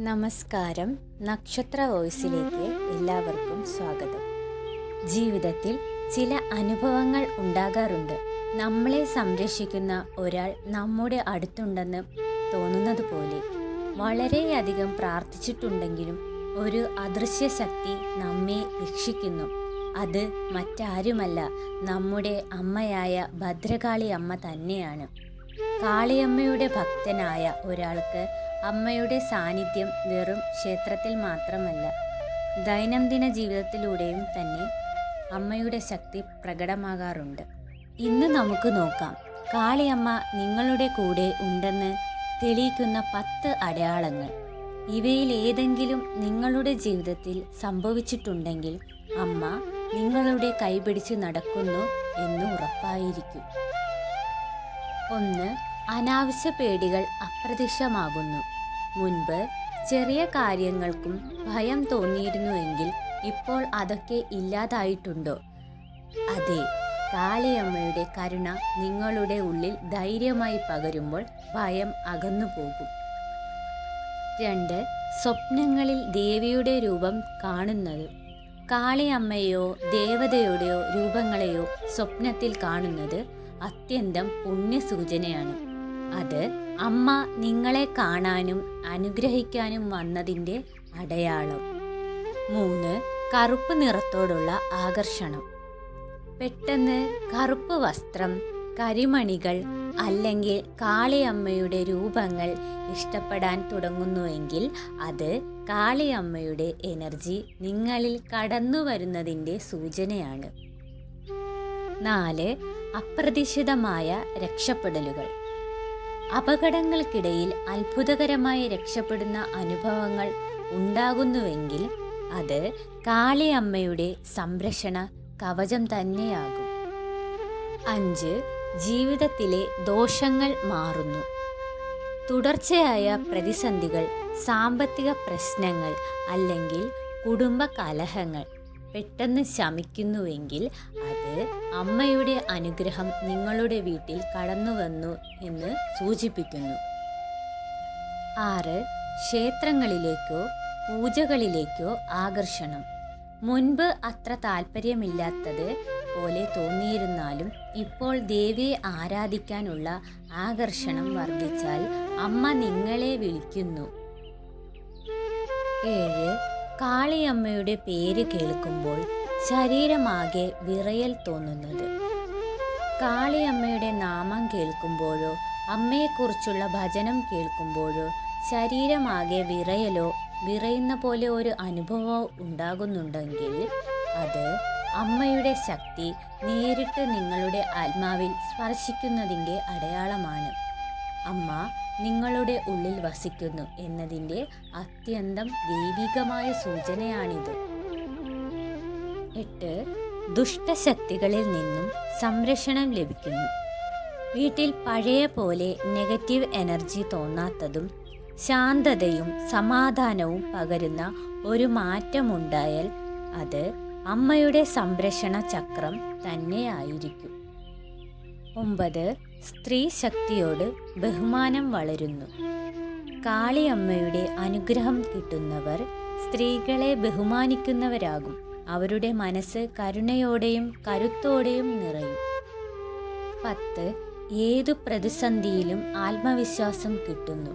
നമസ്കാരം. നക്ഷത്ര വോയിസിലേക്ക് എല്ലാവർക്കും സ്വാഗതം. ജീവിതത്തിൽ ചില അനുഭവങ്ങൾ ഉണ്ടാകാറുണ്ട്. നമ്മളെ സംരക്ഷിക്കുന്ന ഒരാൾ നമ്മുടെ അടുത്തുണ്ടെന്ന് തോന്നുന്നത് പോലെ. വളരെയധികം പ്രാർത്ഥിച്ചിട്ടുണ്ടെങ്കിലും ഒരു അദൃശ്യ ശക്തി നമ്മെ രക്ഷിക്കുന്നു. അത് മറ്റാരുമല്ല നമ്മുടെ അമ്മയായ ഭദ്രകാളി അമ്മ തന്നെയാണ്. കാളിയമ്മയുടെ ഭക്തനായ ഒരാൾക്ക് അമ്മയുടെ സാന്നിധ്യം വെറും ക്ഷേത്രത്തിൽ മാത്രമല്ല ദൈനംദിന ജീവിതത്തിലൂടെയും തന്നെ അമ്മയുടെ ശക്തി പ്രകടമാകാറുണ്ട്. ഇന്ന് നമുക്ക് നോക്കാം കാളിയമ്മ നിങ്ങളുടെ കൂടെ ഉണ്ടെന്ന് തെളിയിക്കുന്ന പത്ത് അടയാളങ്ങൾ. ഇവയിൽ ഏതെങ്കിലും നിങ്ങളുടെ ജീവിതത്തിൽ സംഭവിച്ചിട്ടുണ്ടെങ്കിൽ അമ്മ നിങ്ങളുടെ കൈപിടിച്ച് നടക്കുന്നു എന്ന് ഉറപ്പായിരിക്കും. ഒന്ന് അനാവശ്യ പേടികൾ അപ്രത്യക്ഷമാകുന്നു. മുൻപ് ചെറിയ കാര്യങ്ങൾക്കും ഭയം തോന്നിയിരുന്നുവെങ്കിൽ ഇപ്പോൾ അതൊക്കെ ഇല്ലാതായിട്ടുണ്ടോ? അതെ കാളിയമ്മയുടെ കരുണ നിങ്ങളുടെ ഉള്ളിൽ ധൈര്യമായി പകരുമ്പോൾ ഭയം അകന്നു പോകും രണ്ട് സ്വപ്നങ്ങളിൽ ദേവിയുടെ രൂപം കാണുന്നത്. കാളിയമ്മയോ ദേവതയുടെയോ രൂപങ്ങളെയോ സ്വപ്നത്തിൽ കാണുന്നത് അത്യന്തം പുണ്യസൂചനയാണ്. അത് അമ്മ നിങ്ങളെ കാണാനും അനുഗ്രഹിക്കാനും വന്നതിന്റെ അടയാളം. മൂന്ന് കറുപ്പ് നിറത്തോടുള്ള ആകർഷണം. പെട്ടെന്ന് കറുപ്പ് വസ്ത്രം കരിമണികൾ അല്ലെങ്കിൽ കാളിയമ്മയുടെ രൂപങ്ങൾ ഇഷ്ടപ്പെടാൻ തുടങ്ങുന്നുവെങ്കിൽ അത് കാളിയമ്മയുടെ എനർജി നിങ്ങളിൽ കടന്നു വരുന്നതിന്റെ സൂചനയാണ്. നാല് അപ്രതീക്ഷിതമായ രക്ഷപ്പെടലുകൾ. അപകടങ്ങൾക്കിടയിൽ അത്ഭുതകരമായി രക്ഷപ്പെടുന്ന അനുഭവങ്ങൾ ഉണ്ടാകുന്നുവെങ്കിൽ അത് കാളിയമ്മയുടെ സംരക്ഷണ കവചം തന്നെയാകും. അഞ്ച് ജീവിതത്തിലെ ദോഷങ്ങൾ മാറുന്നു. തുടർച്ചയായ പ്രതിസന്ധികൾ സാമ്പത്തിക പ്രശ്നങ്ങൾ അല്ലെങ്കിൽ കുടുംബ കലഹങ്ങൾ. പെട്ടെന്ന് ശമിക്കുന്നുവെങ്കിൽ അത് അമ്മയുടെ അനുഗ്രഹം നിങ്ങളുടെ വീട്ടിൽ കടന്നു വന്നു എന്ന് സൂചിപ്പിക്കുന്നു. ആറ് ക്ഷേത്രങ്ങളിലേക്കോ പൂജകളിലേക്കോ ആകർഷണം. മുൻപ് അത്ര താല്പര്യമില്ലാത്തത് പോലെ തോന്നിയിരുന്നാലും ഇപ്പോൾ ദേവിയെ ആരാധിക്കാനുള്ള ആകർഷണം വർദ്ധിച്ചാൽ അമ്മ നിങ്ങളെ വിളിക്കുന്നു. ഏഴ് കാളിയമ്മയുടെ പേര് കേൾക്കുമ്പോൾ ശരീരമാകെ വിറയൽ തോന്നുന്നത്. കാളിയമ്മയുടെ നാമം കേൾക്കുമ്പോഴോ അമ്മയെക്കുറിച്ചുള്ള ഭജനം കേൾക്കുമ്പോഴോ ശരീരമാകെ വിറയലോ വിറയുന്ന പോലെ ഒരു അനുഭവമോ ഉണ്ടാകുന്നുണ്ടെങ്കിൽ അത് അമ്മയുടെ ശക്തി നേരിട്ട് നിങ്ങളുടെ ആത്മാവിൽ സ്പർശിക്കുന്നതിന്റെ അടയാളമാണ്. അമ്മ നിങ്ങളുടെ ഉള്ളിൽ വസിക്കുന്നു എന്നതിന്റെ അത്യന്തം ദൈവികമായ സൂചനയാണിത്. എട്ട് ദുഷ്ടശക്തികളിൽ നിന്നും സംരക്ഷണം ലഭിക്കുന്നു. വീട്ടിൽ പഴയ പോലെ നെഗറ്റീവ് എനർജി തോന്നാത്തതും ശാന്തതയും സമാധാനവും പകരുന്ന ഒരു മാറ്റമുണ്ടായാൽ അത് അമ്മയുടെ സംരക്ഷണ ചക്രം തന്നെയായിരിക്കും. ഒമ്പത് സ്ത്രീ ശക്തിയോട് ബഹുമാനം വളരുന്നു. കാളിയമ്മയുടെ അനുഗ്രഹം കിട്ടുന്നവർ സ്ത്രീകളെ ബഹുമാനിക്കുന്നവരാകും. അവരുടെ മനസ്സ് കരുണയോടെയും കരുത്തോടെയും നിറയും. പത്ത് ഏതു പ്രതിസന്ധിയിലും ആത്മവിശ്വാസം കിട്ടുന്നു.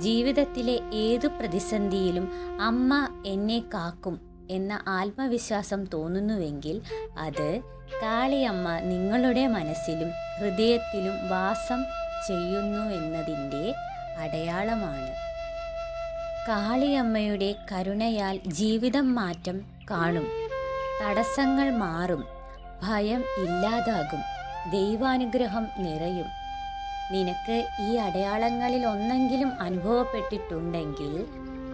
ജീവിതത്തിലെ ഏതു പ്രതിസന്ധിയിലും അമ്മ എന്നെ കാക്കും. എന്ന ആത്മവിശ്വാസം തോന്നുന്നുവെങ്കിൽ അത് കാളിയമ്മ നിങ്ങളുടെ മനസ്സിലും ഹൃദയത്തിലും വാസം ചെയ്യുന്നു എന്നതിന്റെ അടയാളമാണ്. കാളിയമ്മയുടെ കരുണയാൽ ജീവിതം മാറ്റം കാണും. തടസ്സങ്ങൾ മാറും. ഭയം ഇല്ലാതാകും. ദൈവാനുഗ്രഹം നിറയും. നിനക്ക് ഈ അടയാളങ്ങളിൽ ഒന്നെങ്കിലും അനുഭവപ്പെട്ടിട്ടുണ്ടെങ്കിൽ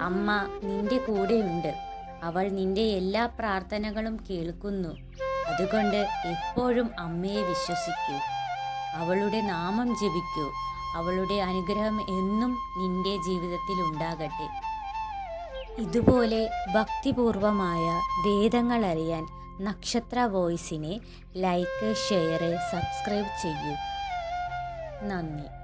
അമ്മ നിന്റെ കൂടെയുണ്ട്. അവൾ നിന്റെ എല്ലാ പ്രാർത്ഥനകളും കേൾക്കുന്നു. അതുകൊണ്ട് എപ്പോഴും അമ്മയെ വിശ്വസിക്കൂ. അവളുടെ നാമം ജപിക്കൂ. അവളുടെ അനുഗ്രഹം എന്നും നിന്റെ ജീവിതത്തിൽ ഉണ്ടാകട്ടെ. ഇതുപോലെ ഭക്തിപൂർവമായ വേദങ്ങൾ അറിയാൻ നക്ഷത്ര വോയിസിനെ ലൈക്ക് ഷെയർ സബ്സ്ക്രൈബ് ചെയ്യൂ. നന്ദി.